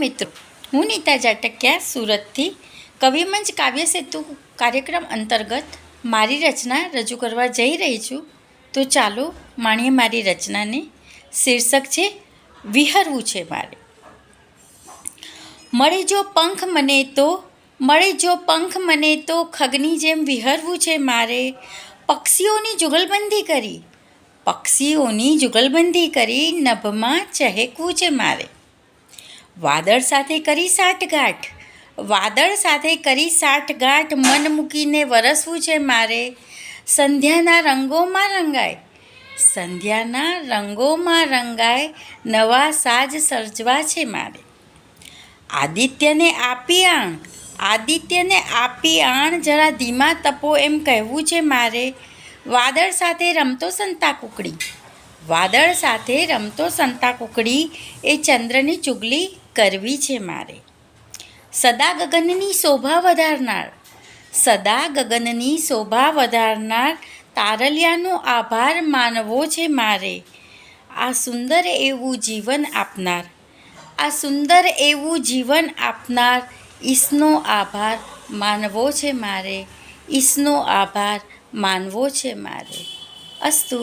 મિત્રો, હું નીતા જાટકિયા, સુરતથી. કવિમંચ કાવ્ય સેતુ કાર્યક્રમ અંતર્ગત મારી રચના રજૂ કરવા જઈ રહી છું. તો ચાલો માણીએ મારી રચનાને. શીર્ષક છે, વિહરવું છે મારે. મળે જો પંખ મને તો, મળે જો પંખ મને તો ખગની જેમ વિહરવું છે મારે. પક્ષીઓની જુગલબંધી કરી, પક્ષીઓની જુગલબંધી કરી નભમાં ચહેકવું છે મારે. વાદળ સાથે કરી સાઠગાંઠ. વાદળ સાથે કરી સાઠગાંઠ મન મૂકીને વરસવું છે મારે. સંધ્યાના રંગોમાં રંગાય. સંધ્યાના રંગોમાં રંગાય, નવા સાજ સર્જવા છે મારે. આદિત્યને આપી આણ. આદિત્યને આપી આણ જરા ધીમા તપો એમ કહેવું છે મારે. વાદળ સાથે રમતો સંતા કુકડી વાદળ સાથે રમતો સંતા કુકડી એ ચંદ્રની ચુગલી કરવી છે મારે. સદા ગગનની શોભા વધારનાર, સદા ગગનની શોભા વધારનાર તારલિયાનો આભાર માનવો છે મારે. આ સુંદર એવું જીવન આપનાર, આ સુંદર એવું જીવન આપનાર ઈસનો આભાર માનવો છે મારે, ઈસનો આભાર માનવો છે મારે. અસ્તુ.